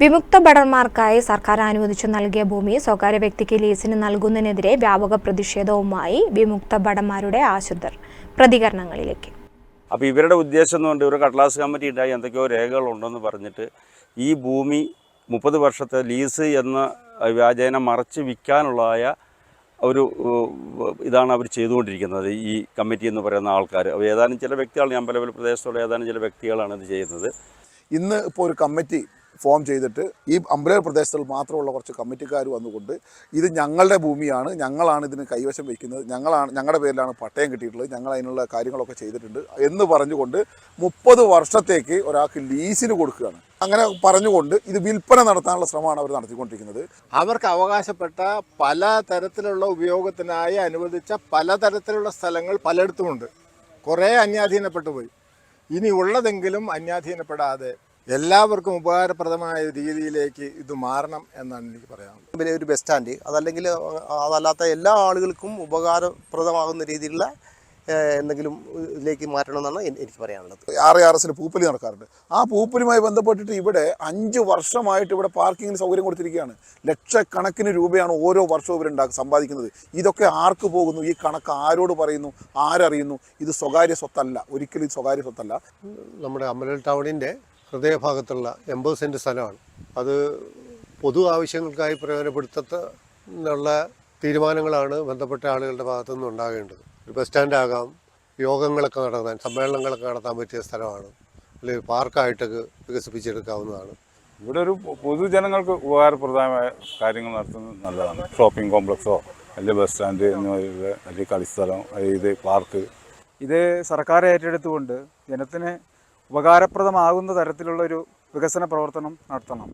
വിമുക്ത ഭടന്മാർക്കായി സർക്കാർ അനുവദിച്ചു നൽകിയ ഭൂമി സ്വകാര്യ വ്യക്തിക്ക് ലീസിന് നൽകുന്നതിനെതിരെ വ്യാപക പ്രതിഷേധവുമായി വിമുക്ത ഭടന്മാരുടെ ആശ്രിതർ പ്രതികരണങ്ങളിലേക്ക്. അപ്പോൾ ഇവരുടെ ഉദ്ദേശം എന്ന് പറഞ്ഞാൽ ഒരു കടലാസ് കമ്മിറ്റി ഉണ്ടായി എന്തൊക്കെയോ രേഖകളുണ്ടെന്ന് പറഞ്ഞിട്ട് ഈ ഭൂമി മുപ്പത് വർഷത്തെ ലീസ് എന്ന വ്യാജേന മറച്ച് വിൽക്കാനുള്ളതായ ഒരു ഇതാണ് അവർ ചെയ്തുകൊണ്ടിരിക്കുന്നത് ഈ കമ്മിറ്റി എന്ന് പറയുന്ന ആൾക്കാർ ഏതാനും ചില വ്യക്തികളാണ് അമ്പലവൽ പ്രദേശത്തുള്ള ഏതാനും ചില വ്യക്തികളാണ് ഇത് ചെയ്യുന്നത്. ഇന്ന് ഇപ്പോൾ ഒരു കമ്മിറ്റി ഫോം ചെയ്തിട്ട് ഈ അമ്പലേർ പ്രദേശത്തിൽ മാത്രമുള്ള കുറച്ച് കമ്മിറ്റിക്കാർ വന്നുകൊണ്ട് ഇത് ഞങ്ങളുടെ ഭൂമിയാണ് ഞങ്ങളാണ് ഇതിന് കൈവശം വയ്ക്കുന്നത് ഞങ്ങളാണ് ഞങ്ങളുടെ പേരിലാണ് പട്ടയം കിട്ടിയിട്ടുള്ളത് ഞങ്ങൾ അതിനുള്ള കാര്യങ്ങളൊക്കെ ചെയ്തിട്ടുണ്ട് എന്ന് പറഞ്ഞുകൊണ്ട് മുപ്പത് വർഷത്തേക്ക് ഒരാൾക്ക് ലീസിന് കൊടുക്കുകയാണ്. അങ്ങനെ പറഞ്ഞുകൊണ്ട് ഇത് വിൽപ്പന നടത്താനുള്ള ശ്രമമാണ് അവർ നടത്തിക്കൊണ്ടിരിക്കുന്നത്. അവർക്ക് അവകാശപ്പെട്ട പല തരത്തിലുള്ള ഉപയോഗത്തിനായി അനുവദിച്ച പലതരത്തിലുള്ള സ്ഥലങ്ങൾ പലയിടത്തുമുണ്ട്. കുറേ അന്യാധീനപ്പെട്ടു പോയി. ഇനി ഉള്ളതെങ്കിലും അന്യാധീനപ്പെടാതെ എല്ലാവർക്കും ഉപകാരപ്രദമായ രീതിയിലേക്ക് ഇത് മാറണം എന്നാണ് എനിക്ക് പറയാനുള്ളത്. പിന്നെ ഒരു ബസ് സ്റ്റാൻഡ് അതല്ലെങ്കിൽ അതല്ലാത്ത എല്ലാ ആളുകൾക്കും ഉപകാരപ്രദമാകുന്ന രീതിയിലുള്ള എന്തെങ്കിലും ഇതിലേക്ക് മാറ്റണമെന്നാണ് എന്നാണ് എനിക്ക് പറയാനുള്ളത്. ആർ ആർ എസിന് പൂപ്പലി നടക്കാറുണ്ട്. ആ പൂപ്പലുമായി ബന്ധപ്പെട്ടിട്ട് ഇവിടെ അഞ്ച് വർഷമായിട്ട് ഇവിടെ പാർക്കിങ്ങിന് സൗകര്യം കൊടുത്തിരിക്കുകയാണ്. ലക്ഷക്കണക്കിന് രൂപയാണ് ഓരോ വർഷവും ഇവരുണ്ടാക്കി സമ്പാദിക്കുന്നത്. ഇതൊക്കെ ആർക്ക് പോകുന്നു? ഈ കണക്ക് ആരോട് പറയുന്നു? ആരറിയുന്നു? ഇത് സ്വകാര്യ സ്വത്തല്ല. ഒരിക്കലും സ്വകാര്യ സ്വത്തല്ല. നമ്മുടെ അമ്പലൽ ടൗണിന്റെ ഹൃദയഭാഗത്തുള്ള എൺപത് സെന്റ് സ്ഥലമാണ്. അത് പൊതു ആവശ്യങ്ങൾക്കായി പ്രയോജനപ്പെടുത്തുന്നുള്ള തീരുമാനങ്ങളാണ് ബന്ധപ്പെട്ട ആളുകളുടെ ഭാഗത്തു നിന്ന് ഉണ്ടാകേണ്ടത്. ഒരു ബസ് സ്റ്റാൻഡ് സ്റ്റാൻഡാകാം യോഗങ്ങളൊക്കെ നടത്താൻ സമ്മേളനങ്ങളൊക്കെ നടത്താൻ പറ്റിയ സ്ഥലമാണ്. അല്ലെങ്കിൽ പാർക്കായിട്ടൊക്കെ വികസിപ്പിച്ചെടുക്കാവുന്നതാണ്. ഇവിടെ ഒരു പൊതുജനങ്ങൾക്ക് ഉപകാരപ്രദമായ കാര്യങ്ങൾ നടത്തുന്നത് നല്ലതാണ്. ഷോപ്പിംഗ് കോംപ്ലക്സോ അല്ലെങ്കിൽ ബസ് സ്റ്റാൻഡ് അല്ലെങ്കിൽ കളിസ്ഥലം അല്ലെങ്കിൽ പാർക്ക്. ഇത് സർക്കാർ ഏറ്റെടുത്തുകൊണ്ട് ജനത്തിന് ഉപകാരപ്രദമാകുന്ന തരത്തിലുള്ള ഒരു വികസന പ്രവർത്തനം നടത്തണം.